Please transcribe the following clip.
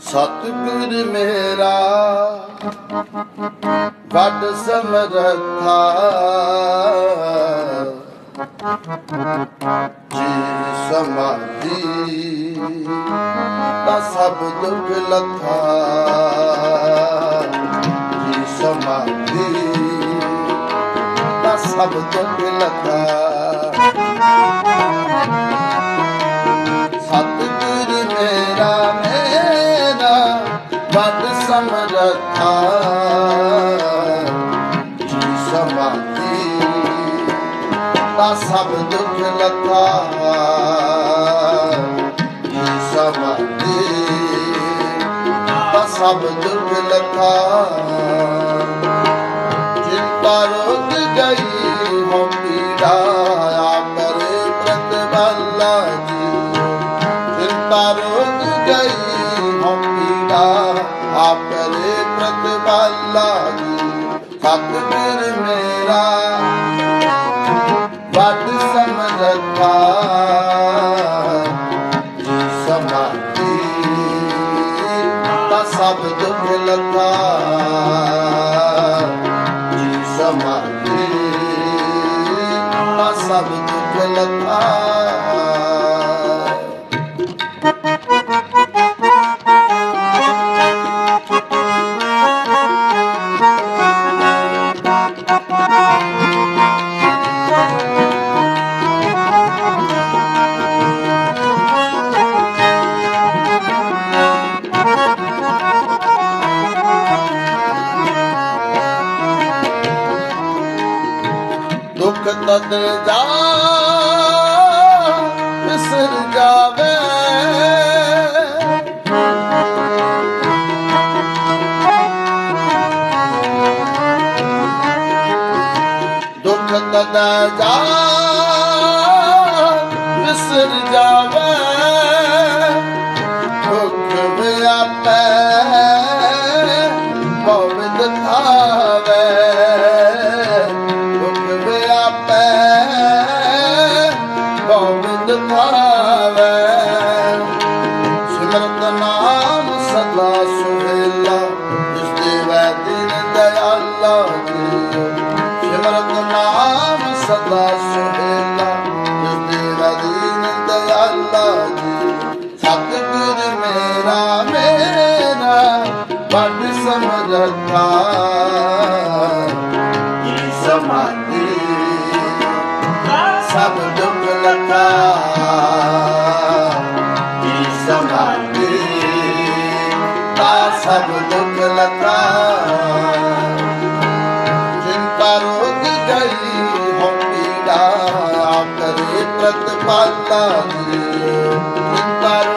ਸਤਿਗੁਰ ਮੇਰਾ, ਵੱਡ ਸਮਰੱਥਾ। ਜੀ ਸਮਾਧੀ ਦਾ ਸਭ ਦੁੱਖ ਲੱਥਾ। ਜੀ ਸਮਾਧੀ ਦਾ ਸਭ ਦੁੱਖ ਲੱਥਾ। ਸਮਰੱਥਾ ਜੀ ਸਮਾਧੀ ਦਾ ਸਭ ਦੁੱਖ ਲੱਥਾ ਜੀ ਸਮਾਧੀ ਦਾ ਸਭ ਦੁੱਖ ਲੱਥਾ ਚਿੰਤਾ ਰੋਗ ਗਈ ਆਪਰੇ ਪ੍ਰਤਬਲਾ ਜੀ ਸਤਿਗੁਰ ਮੇਰਾ। ਵੱਡ ਸਮਰੱਥਾ ਜੀ ਸਮਾਧੀ ਦਾ ਸਭ ਦੁੱਖ ਲੱਥਾ ਜੀ ਸਮਾਧੀ ਦਾ ਸਭ ਦੁੱਖ ਲੱਥਾ ਦੁੱਖ ਤਦ ਜਾ ਵਿਸਰ ਜਾਵੇ। ਦੁੱਖ ਤਦ ਜਾ ਵਿਸਰ ਜਾਵੇ। ਸਿਮਰਤ ਨਾਮ ਸਦਾ ਸੁਹੇਲਾ ਜਿਸ ਦੇ ਵੈ ਦਇਆਲਾ ਜੀ। ਸਤਿਗੁਰ ਮੇਰਾ ਮੇਰਾ, ਵੱਡ ਸਮਰੱਥਾ ਜੀ ਸਮਾਧੀ? ਸਭ ਦੁੱਖ ਲਤਾ ਜੀ ਸਮਾਧੀ? ਸਭ ਦੁੱਖ ਲਤਾ ਪ੍ਰਤਪਾਤਾ ਜੀ